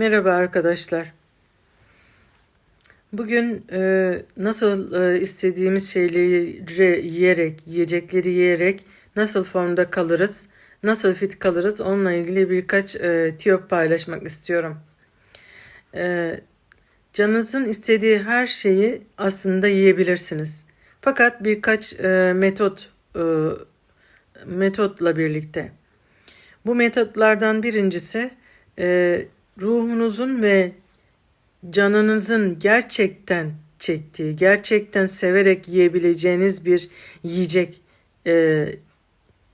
Merhaba arkadaşlar. Bugün e, nasıl e, istediğimiz şeyleri yiyerek, yiyecekleri yiyerek nasıl formda kalırız, nasıl fit kalırız onunla ilgili birkaç e, tiyo paylaşmak istiyorum. E, canınızın istediği her şeyi aslında yiyebilirsiniz. Fakat birkaç e, metot e, metotla birlikte. Bu metotlardan birincisi e, ruhunuzun ve canınızın gerçekten çektiği, gerçekten severek yiyebileceğiniz bir yiyecek e,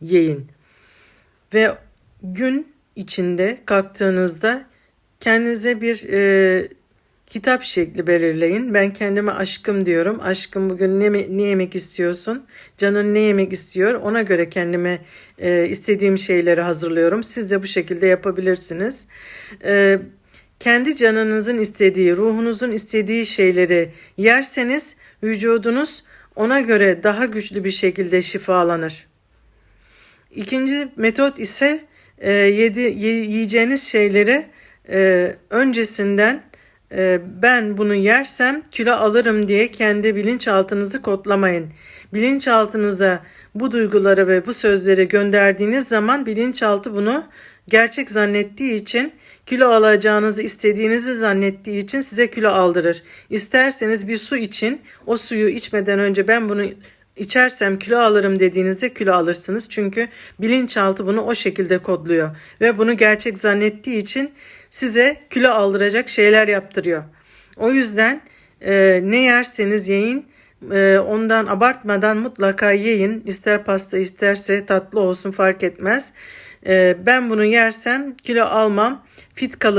yiyin. Ve gün içinde kalktığınızda kendinize bir e, hitap şekli belirleyin. Ben kendime aşkım diyorum. Aşkım bugün ne, ne yemek istiyorsun? Canın ne yemek istiyor? Ona göre kendime e, istediğim şeyleri hazırlıyorum. Siz de bu şekilde yapabilirsiniz. E, kendi canınızın istediği, ruhunuzun istediği şeyleri yerseniz vücudunuz ona göre daha güçlü bir şekilde şifalanır. İkinci metot ise e, yedi, yiyeceğiniz şeyleri e, öncesinden ben bunu yersem kilo alırım diye kendi bilinçaltınızı kodlamayın. Bilinçaltınıza bu duyguları ve bu sözleri gönderdiğiniz zaman bilinçaltı bunu gerçek zannettiği için kilo alacağınızı istediğinizi zannettiği için size kilo aldırır. İsterseniz bir su için o suyu içmeden önce ben bunu içersem kilo alırım dediğinizde kilo alırsınız. Çünkü bilinçaltı bunu o şekilde kodluyor ve bunu gerçek zannettiği için size kilo aldıracak şeyler yaptırıyor. O yüzden e, ne yerseniz yiyin e, ondan abartmadan mutlaka yiyin. İster pasta isterse tatlı olsun fark etmez. E, ben bunu yersem kilo almam, fit kalırım.